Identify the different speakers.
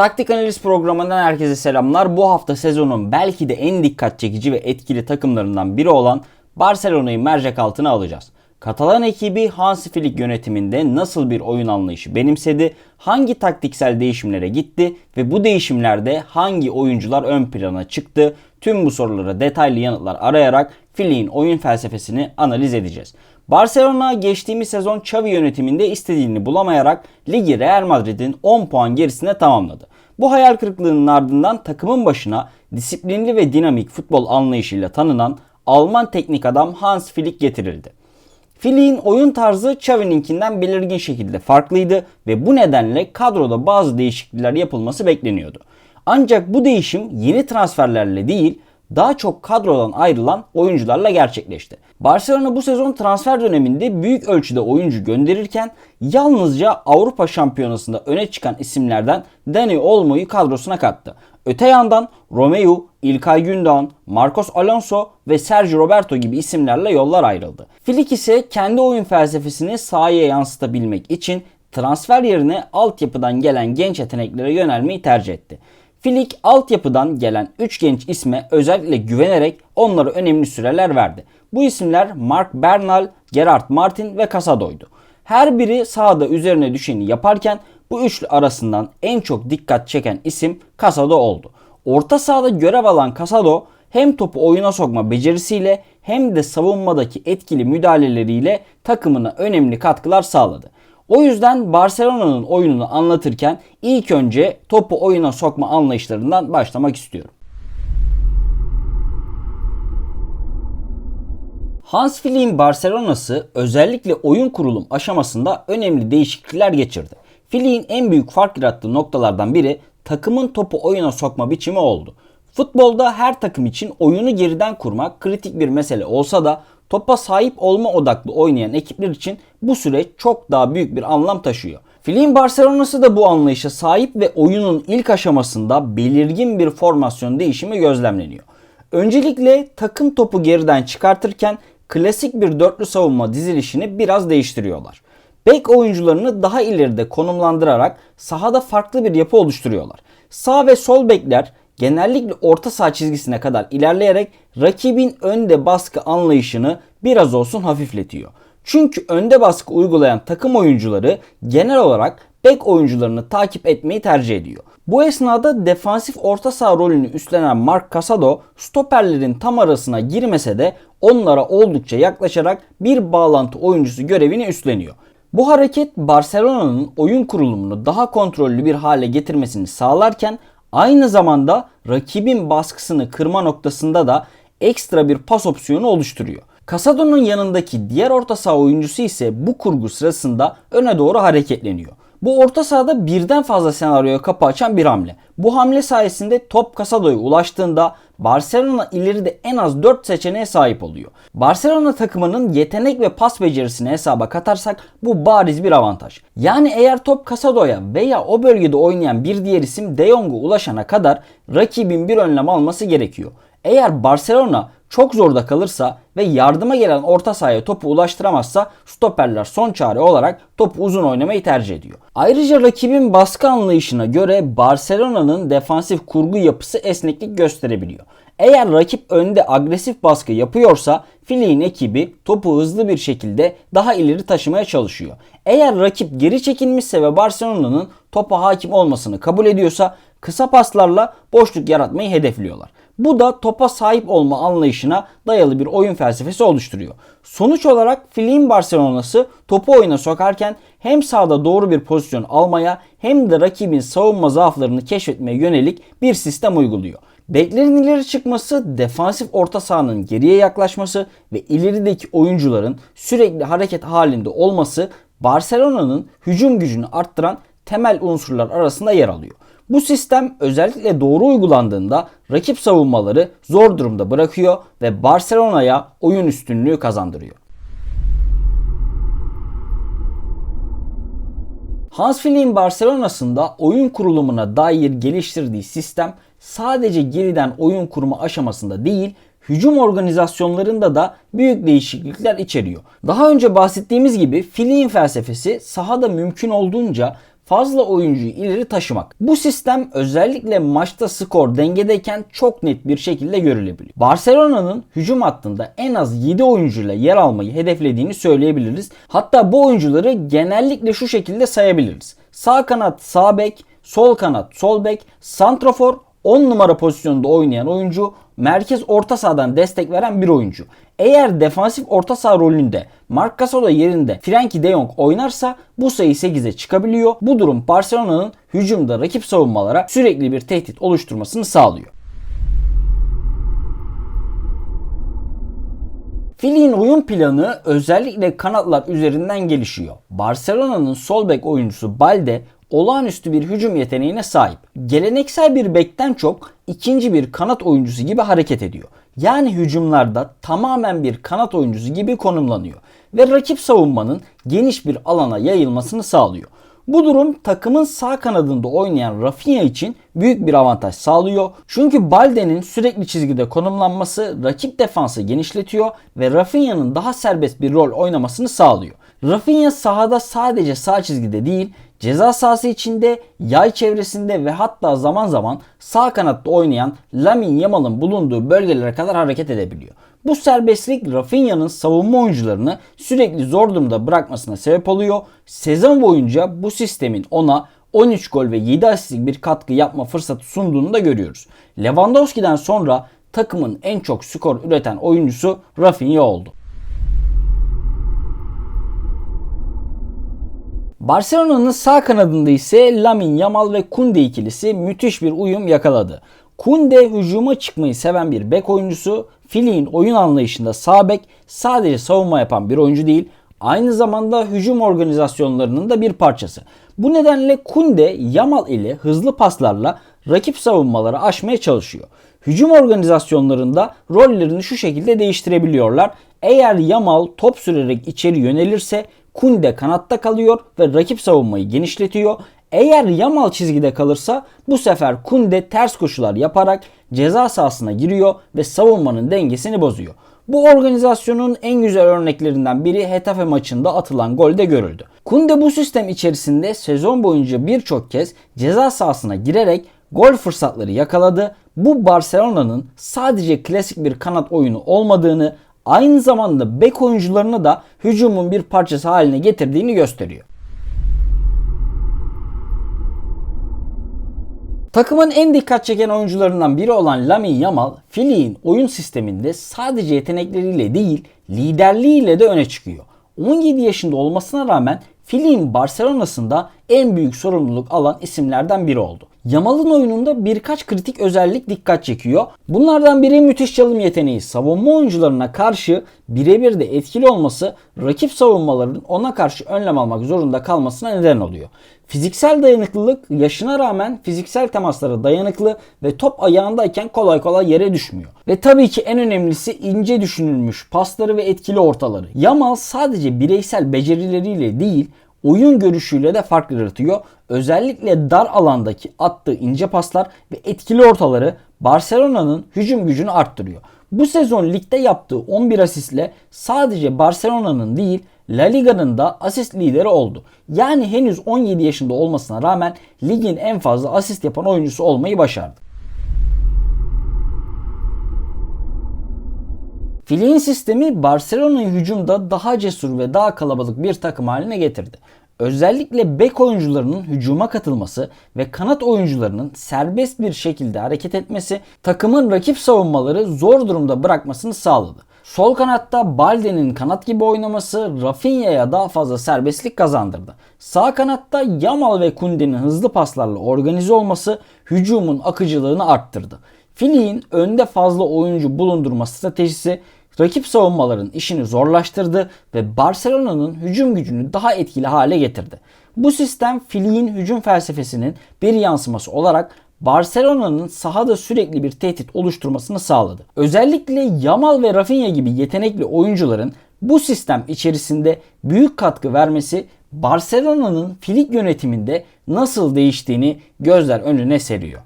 Speaker 1: Taktik analiz programından herkese selamlar. Bu hafta sezonun belki de en dikkat çekici ve etkili takımlarından biri olan Barcelona'yı mercek altına alacağız. Katalan ekibi Hansi Flick yönetiminde nasıl bir oyun anlayışı benimsedi, hangi taktiksel değişimlere gitti ve bu değişimlerde hangi oyuncular ön plana çıktı? Tüm bu sorulara detaylı yanıtlar arayarak Flick'in oyun felsefesini analiz edeceğiz. Barcelona geçtiğimiz sezon Xavi yönetiminde istediğini bulamayarak ligi Real Madrid'in 10 puan gerisine tamamladı. Bu hayal kırıklığının ardından takımın başına disiplinli ve dinamik futbol anlayışıyla tanınan Alman teknik adam Hans Flick getirildi. Flick'in oyun tarzı Xavi'ninkinden belirgin şekilde farklıydı ve bu nedenle kadroda bazı değişiklikler yapılması bekleniyordu. Ancak bu değişim yeni transferlerle değil, daha çok kadrodan ayrılan oyuncularla gerçekleşti. Barcelona bu sezon transfer döneminde büyük ölçüde oyuncu gönderirken yalnızca Avrupa Şampiyonası'nda öne çıkan isimlerden Dani Olmo'yu kadrosuna kattı. Öte yandan Romeo, İlkay Gündoğan, Marcos Alonso ve Sergio Roberto gibi isimlerle yollar ayrıldı. Flick ise kendi oyun felsefesini sahaya yansıtabilmek için transfer yerine altyapıdan gelen genç yeteneklere yönelmeyi tercih etti. Flick altyapıdan gelen 3 genç isme özellikle güvenerek onlara önemli süreler verdi. Bu isimler Mark Bernal, Gerard Martin ve Casado'ydu. Her biri sahada üzerine düşeni yaparken bu üçlü arasından en çok dikkat çeken isim Casado oldu. Orta sahada görev alan Casado hem topu oyuna sokma becerisiyle hem de savunmadaki etkili müdahaleleriyle takımına önemli katkılar sağladı. O yüzden Barcelona'nın oyununu anlatırken ilk önce topu oyuna sokma anlayışlarından başlamak istiyorum. Hans Flick'in Barcelona'sı özellikle oyun kurulum aşamasında önemli değişiklikler geçirdi. Flick'in en büyük fark yarattığı noktalardan biri takımın topu oyuna sokma biçimi oldu. Futbolda her takım için oyunu geriden kurmak kritik bir mesele olsa da topa sahip olma odaklı oynayan ekipler için bu süreç çok daha büyük bir anlam taşıyor. Flick'in Barcelona'sı da bu anlayışa sahip ve oyunun ilk aşamasında belirgin bir formasyon değişimi gözlemleniyor. Öncelikle takım topu geriden çıkartırken klasik bir dörtlü savunma dizilişini biraz değiştiriyorlar. Bek oyuncularını daha ileride konumlandırarak sahada farklı bir yapı oluşturuyorlar. Sağ ve sol bekler genellikle orta saha çizgisine kadar ilerleyerek rakibin önde baskı anlayışını biraz olsun hafifletiyor. Çünkü önde baskı uygulayan takım oyuncuları genel olarak bek oyuncularını takip etmeyi tercih ediyor. Bu esnada defansif orta saha rolünü üstlenen Mark Casado stoperlerin tam arasına girmese de onlara oldukça yaklaşarak bir bağlantı oyuncusu görevini üstleniyor. Bu hareket Barcelona'nın oyun kurulumunu daha kontrollü bir hale getirmesini sağlarken aynı zamanda rakibin baskısını kırma noktasında da ekstra bir pas opsiyonu oluşturuyor. Casado'nun yanındaki diğer orta saha oyuncusu ise bu kurgu sırasında öne doğru hareketleniyor. Bu orta sahada birden fazla senaryoya kapı açan bir hamle. Bu hamle sayesinde top Casado'ya ulaştığında Barcelona ileride en az 4 seçeneğe sahip oluyor. Barcelona takımının yetenek ve pas becerisini hesaba katarsak bu bariz bir avantaj. Yani eğer top Casado'ya veya o bölgede oynayan bir diğer isim De Jong'a ulaşana kadar rakibin bir önlem alması gerekiyor. Eğer Barcelona çok zorda kalırsa ve yardıma gelen orta sahaya topu ulaştıramazsa stoperler son çare olarak topu uzun oynamayı tercih ediyor. Ayrıca rakibin baskı anlayışına göre Barcelona'nın defansif kurgu yapısı esneklik gösterebiliyor. Eğer rakip önde agresif baskı yapıyorsa Fili'nin ekibi topu hızlı bir şekilde daha ileri taşımaya çalışıyor. Eğer rakip geri çekilmişse ve Barcelona'nın topa hakim olmasını kabul ediyorsa kısa paslarla boşluk yaratmayı hedefliyorlar. Bu da topa sahip olma anlayışına dayalı bir oyun felsefesi oluşturuyor. Sonuç olarak Fili'nin Barcelona'sı topu oyuna sokarken hem sahada doğru bir pozisyon almaya hem de rakibin savunma zaaflarını keşfetmeye yönelik bir sistem uyguluyor. Beklerin ileri çıkması, defansif orta sahanın geriye yaklaşması ve ilerideki oyuncuların sürekli hareket halinde olması Barcelona'nın hücum gücünü arttıran temel unsurlar arasında yer alıyor. Bu sistem özellikle doğru uygulandığında rakip savunmaları zor durumda bırakıyor ve Barcelona'ya oyun üstünlüğü kazandırıyor. Hans Flick'in Barcelona'sında oyun kurulumuna dair geliştirdiği sistem sadece geriden oyun kurma aşamasında değil, hücum organizasyonlarında da büyük değişiklikler içeriyor. Daha önce bahsettiğimiz gibi Flick'in felsefesi sahada mümkün olduğunca fazla oyuncuyu ileri taşımak. Bu sistem özellikle maçta skor dengedeyken çok net bir şekilde görülebiliyor. Barcelona'nın hücum hattında en az 7 oyuncuyla yer almayı hedeflediğini söyleyebiliriz. Hatta bu oyuncuları genellikle şu şekilde sayabiliriz. Sağ kanat sağ bek, sol kanat sol bek, santrafor 10 numara pozisyonunda oynayan oyuncu, merkez orta sahadan destek veren bir oyuncu. Eğer defansif orta saha rolünde Marc Gasol yerinde Frenkie de Jong oynarsa bu sayı 8'e çıkabiliyor. Bu durum Barcelona'nın hücumda rakip savunmalara sürekli bir tehdit oluşturmasını sağlıyor. Fili'nin oyun planı özellikle kanatlar üzerinden gelişiyor. Barcelona'nın sol bek oyuncusu Balde olağanüstü bir hücum yeteneğine sahip. Geleneksel bir bekten çok ikinci bir kanat oyuncusu gibi hareket ediyor. Yani hücumlarda tamamen bir kanat oyuncusu gibi konumlanıyor ve rakip savunmanın geniş bir alana yayılmasını sağlıyor. Bu durum takımın sağ kanadında oynayan Rafinha için büyük bir avantaj sağlıyor. Çünkü Balde'nin sürekli çizgide konumlanması rakip defansı genişletiyor ve Rafinha'nın daha serbest bir rol oynamasını sağlıyor. Rafinha sahada sadece sağ çizgide değil, ceza sahası içinde, yay çevresinde ve hatta zaman zaman sağ kanatta oynayan Lamine Yamal'ın bulunduğu bölgelere kadar hareket edebiliyor. Bu serbestlik Rafinha'nın savunma oyuncularını sürekli zor durumda bırakmasına sebep oluyor. Sezon boyunca bu sistemin ona 13 gol ve 7 asistlik bir katkı yapma fırsatı sunduğunu da görüyoruz. Lewandowski'den sonra takımın en çok skor üreten oyuncusu Rafinha oldu. Barcelona'nın sağ kanadında ise Lamine Yamal ve Kunde ikilisi müthiş bir uyum yakaladı. Kunde hücuma çıkmayı seven bir bek oyuncusu. Fili'nin oyun anlayışında sağ bek sadece savunma yapan bir oyuncu değil, aynı zamanda hücum organizasyonlarının da bir parçası. Bu nedenle Kunde Yamal ile hızlı paslarla rakip savunmaları aşmaya çalışıyor. Hücum organizasyonlarında rollerini şu şekilde değiştirebiliyorlar. Eğer Yamal top sürerek içeri yönelirse Kunde kanatta kalıyor ve rakip savunmayı genişletiyor. Eğer Yamal çizgide kalırsa bu sefer Kunde ters koşular yaparak ceza sahasına giriyor ve savunmanın dengesini bozuyor. Bu organizasyonun en güzel örneklerinden biri Hetafe maçında atılan golde görüldü. Kunde bu sistem içerisinde sezon boyunca birçok kez ceza sahasına girerek gol fırsatları yakaladı. Bu Barcelona'nın sadece klasik bir kanat oyunu olmadığını, aynı zamanda bek oyuncularını da hücumun bir parçası haline getirdiğini gösteriyor. Takımın en dikkat çeken oyuncularından biri olan Lamine Yamal, Fili'nin oyun sisteminde sadece yetenekleriyle değil, liderliğiyle de öne çıkıyor. 17 yaşında olmasına rağmen Fili'nin Barcelona'sında en büyük sorumluluk alan isimlerden biri oldu. Yamal'ın oyununda birkaç kritik özellik dikkat çekiyor. Bunlardan biri müthiş çalım yeteneği. Savunma oyuncularına karşı birebir de etkili olması rakip savunmaların ona karşı önlem almak zorunda kalmasına neden oluyor. Fiziksel dayanıklılık yaşına rağmen fiziksel temaslara dayanıklı ve top ayağındayken kolay kolay yere düşmüyor. Ve tabii ki en önemlisi ince düşünülmüş pasları ve etkili ortaları. Yamal sadece bireysel becerileriyle değil oyun görüşüyle de fark yaratıyor. Özellikle dar alandaki attığı ince paslar ve etkili ortaları Barcelona'nın hücum gücünü arttırıyor. Bu sezon ligde yaptığı 11 asistle sadece Barcelona'nın değil La Liga'nın da asist lideri oldu. Yani henüz 17 yaşında olmasına rağmen ligin en fazla asist yapan oyuncusu olmayı başardı. Fili'nin sistemi Barcelona'yı hücumda daha cesur ve daha kalabalık bir takım haline getirdi. Özellikle bek oyuncularının hücuma katılması ve kanat oyuncularının serbest bir şekilde hareket etmesi takımın rakip savunmaları zor durumda bırakmasını sağladı. Sol kanatta Balde'nin kanat gibi oynaması Rafinha'ya daha fazla serbestlik kazandırdı. Sağ kanatta Yamal ve Kunde'nin hızlı paslarla organize olması hücumun akıcılığını arttırdı. Fili'nin önde fazla oyuncu bulundurma stratejisi rakip savunmaların işini zorlaştırdı ve Barcelona'nın hücum gücünü daha etkili hale getirdi. Bu sistem Fili'nin hücum felsefesinin bir yansıması olarak Barcelona'nın sahada sürekli bir tehdit oluşturmasını sağladı. Özellikle Yamal ve Rafinha gibi yetenekli oyuncuların bu sistem içerisinde büyük katkı vermesi Barcelona'nın filik yönetiminde nasıl değiştiğini gözler önüne seriyor.